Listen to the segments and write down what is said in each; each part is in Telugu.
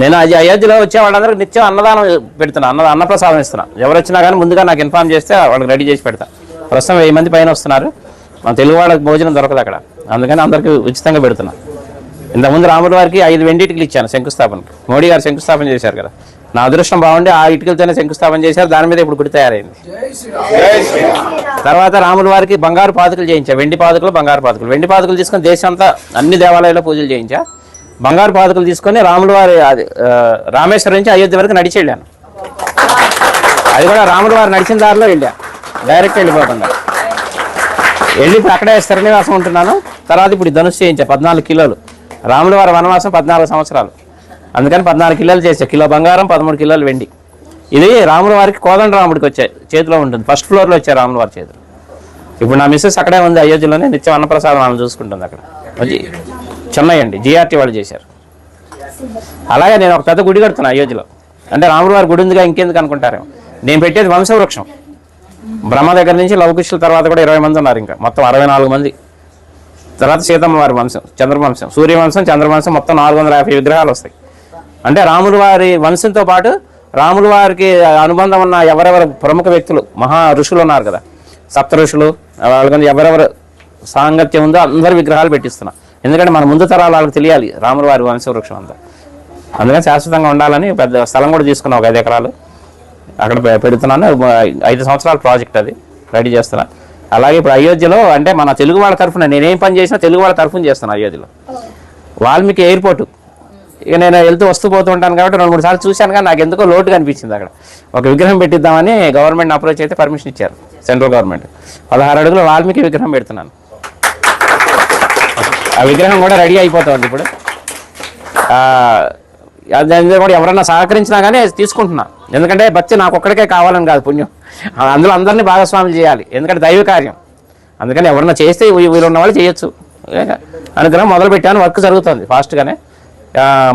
నేను అది అయోధ్యలో వచ్చే వాళ్ళందరికీ నిత్యం అన్నదానం పెడుతున్నా అన్న అన్నప్రసాదం ఇస్తున్నా. ఎవరు వచ్చినా కానీ ముందుగా నాకు ఇన్ఫార్మ్ చేస్తే వాళ్ళకి రెడీ చేసి పెడతా. ప్రస్తుతం వెయ్యి మంది పైన వస్తున్నారు. మన తెలుగు వాళ్ళకి భోజనం దొరకదు అక్కడ. అందుకని అందరికీ ఉచితంగా పెడుతున్నా. ఇంతకుముందు రాముల వారికి ఐదు వెండి ఇటుకలు ఇచ్చాను శంకుస్థాపనకి మోడీ గారు శంకుస్థాపన చేశారు కదా. నా అదృష్టం బాగుండి ఆ ఇటుకలతోనే శంకుస్థాపన చేశారు. దాని మీద ఇప్పుడు గుడి తయారైంది. తర్వాత రాముల వారికి బంగారు పాదుకలు చేయించా. వెండి పాదుకలు బంగారు పాదుకలు. వెండి పాదుకలు తీసుకొని దేశం అంతా అన్ని దేవాలయాల్లో పూజలు చేయించా. బంగారు పాదుకలు తీసుకొని రాముల వారి రామేశ్వరం నుంచి అయోధ్య వరకు నడిచి వెళ్ళాను అది కూడా రాముడు వారు నడిచిన దారిలో వెళ్ళా డైరెక్ట్ వెళ్ళిపోకుండా. వెళ్ళి అక్కడే స్థిరనివాసం ఉంటున్నాను. తర్వాత ఇప్పుడు ధనుసు చేయించా పద్నాలుగు కిలోలు. రాముడు వారి వనవాసం పద్నాలుగు సంవత్సరాలు. అందుకని పద్నాలుగు కిలోలు చేసా. కిలో బంగారం పదమూడు కిలోలు వెండి. ఇది రాముల వారికి కోదండ రాముడికి వచ్చాయి. చేతిలో ఉంటుంది. ఫస్ట్ ఫ్లోర్లో వచ్చాయి రాముల వారి చేతిలో. ఇప్పుడు నా మిస్సెస్ అక్కడే ఉంది అయోధ్యలోనే. నిత్యం అన్నప్రసాదం ఆమె చూసుకుంటుంది అక్కడ. చెన్నై అండి జిఆర్టీ వాళ్ళు చేశారు. అలాగే నేను ఒక పెద్ద గుడి కడుతున్నా అయోధ్యలో. అంటే రాముడు వారి గుడి ఉందిగా ఇంకెందుకు అనుకుంటారేమో. నేను పెట్టేది వంశవృక్షం. బ్రహ్మ దగ్గర నుంచి లవకుశుల తర్వాత కూడా ఇరవై మంది ఉన్నారు ఇంకా. మొత్తం అరవై నాలుగు మంది. తర్వాత సీతమ్మ వారి వంశం చంద్రవంశం సూర్యవంశం చంద్రవంశం మొత్తం నాలుగు వందల యాభై విగ్రహాలు వస్తాయి. అంటే రాములు వారి వంశంతో పాటు రాములు వారికి అనుబంధం ఉన్న ఎవరెవరు ప్రముఖ వ్యక్తులు మహా ఋషులు ఉన్నారు కదా. సప్త ఋషులు వాళ్ళ ఎవరెవరు సాంగత్యం ఉందో అందరు విగ్రహాలు పెట్టిస్తున్నా. ఎందుకంటే మన ముందు తరాలు వాళ్ళకి తెలియాలి. రాముల వారి వంశవృక్షం అంతా. అందుకని శాశ్వతంగా ఉండాలని పెద్ద స్థలం కూడా తీసుకున్నాం ఒక ఐదు ఎకరాలు. అక్కడ పె- పెడుతున్నాను. ఐదు సంవత్సరాల ప్రాజెక్ట్ అది. రెడీ చేస్తున్నాను అలాగే ఇప్పుడు అయోధ్యలో అంటే మన తెలుగు వాళ్ళ తరఫున నేనేం పని చేసినా తెలుగు వాళ్ళ తరఫున చేస్తాను అయోధ్యలో. వాల్మీకి ఎయిర్పోర్టు. ఇక నేను వెళ్తూ వస్తూ పోతూ ఉంటాను కాబట్టి రెండు మూడు సార్లు చూశాను కానీ నాకు ఎందుకో లోటు కనిపించింది అక్కడ. ఒక విగ్రహం పెట్టిద్దామని గవర్నమెంట్ అప్రోచ్ అయితే పర్మిషన్ ఇచ్చారు. సెంట్రల్ గవర్నమెంట్ పదహారు అడుగులు వాల్మీకి విగ్రహం పెడుతున్నాను. ఆ విగ్రహం కూడా రెడీ అయిపోతుంది ఇప్పుడు. దాని కూడా ఎవరన్నా సహకరించినా కానీ తీసుకుంటున్నా. ఎందుకంటే భక్తి నాకు ఒక్కడికే కావాలని కాదు పుణ్యం. అందులో అందరినీ భాగస్వాములు చేయాలి. ఎందుకంటే దైవ కార్యం. అందుకని ఎవరన్నా చేస్తే వీళ్ళు ఉన్న వాళ్ళు చేయొచ్చు. అనుగ్రహం మొదలు పెట్టాను వర్క్ జరుగుతుంది ఫాస్ట్గానే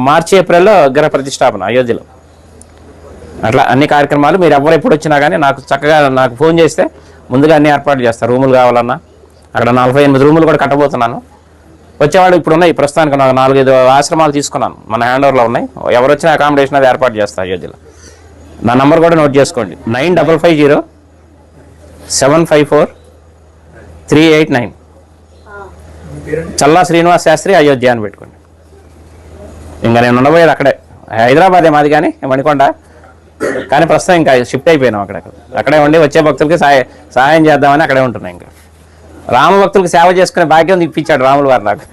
మార్చి ఏప్రిల్లో గ్రహ ప్రతిష్టాపన అయోధ్యలో. అట్లా అన్ని కార్యక్రమాలు మీరు ఎవరు ఎప్పుడు వచ్చినా కానీ నాకు చక్కగా నాకు ఫోన్ చేస్తే ముందుగా అన్ని ఏర్పాట్లు చేస్తారు రూములు కావాలన్నా. అక్కడ నలభై ఎనిమిది రూములు కూడా కట్టబోతున్నాను. వచ్చేవాడు ఇప్పుడు ఉన్నాయి ప్రస్తుతానికి నాకు నాలుగైదు ఆశ్రమాలు తీసుకున్నాను. మన హ్యాండ్ ఓవర్లో ఉన్నాయి. ఎవరు వచ్చినా అకామిడేషన్ అది ఏర్పాటు చేస్తా అయోధ్యలో. నా నంబర్ కూడా నోట్ చేసుకోండి. Nine double five zero seven five four three eight nine. Challa Srinivas Sastry Ayodhya అని పెట్టుకోండి. ఇంకా నేను ఉండబోయేది అక్కడే. హైదరాబాదే మాది కానీ మణికొండ. కానీ ప్రస్తుతం ఇంకా షిఫ్ట్ అయిపోయినాం అక్కడ అక్కడే ఉండి వచ్చే భక్తులకి సహాయ సహాయం చేద్దామని అక్కడే ఉంటున్నాం ఇంకా. రామభక్తులకు సేవ చేసుకునే భాగ్యం ఇప్పించాడు రాములు వారు నాకు.